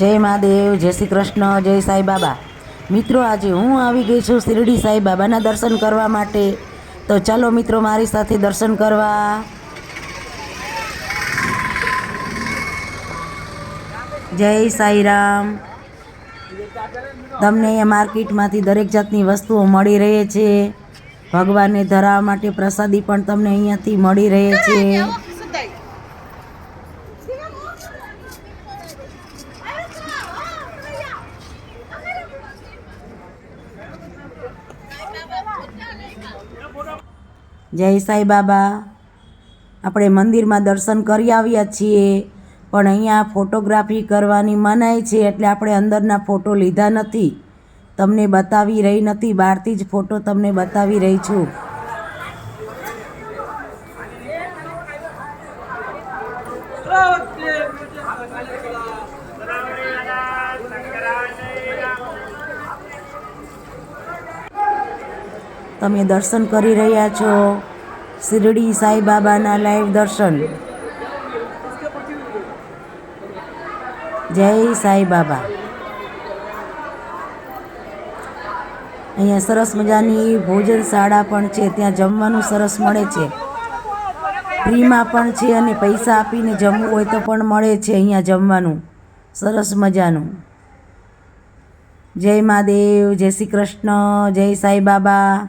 જય મહાદેવ, જય શ્રી કૃષ્ણ, જય સાંઈ બાબા. મિત્રો, આજે હું આવી ગઈ છું શિરડી સાંઈ બાબાના દર્શન કરવા માટે. તો ચાલો મિત્રો, મારી સાથે દર્શન કરવા. જય સાઈરામ તમને અહીંયા માર્કેટમાંથી દરેક જાતની વસ્તુઓ મળી રહે છે. ભગવાનને ધરાવવા માટે પ્રસાદી પણ તમને અહીંયાથી મળી રહે છે. જય સાઈ બાબા. આપણે મંદિરમાં દર્શન કરી આવ્યા છીએ, પણ અહીંયા ફોટોગ્રાફી કરવાની મનાઈ છે એટલે આપણે અંદરના ફોટો લીધા નથી. તમને બતાવી રહી નથી, બહારથી જ ફોટો તમને બતાવી રહી છું. તમે દર્શન કરી રહ્યા છો શિરડી સાંઈબાબાના લાઈવ દર્શન. જય સાઈ બાબા અહીંયા સરસ મજાની ભોજનશાળા પણ છે, ત્યાં જમવાનું સરસ મળે છે. ફ્રીમાં પણ છે અને પૈસા આપીને જમવું હોય તો પણ મળે છે અહીંયા જમવાનું. સરસ મજાનું. જય મહાદેવ, જય શ્રી કૃષ્ણ, જય સાંઈ બાબા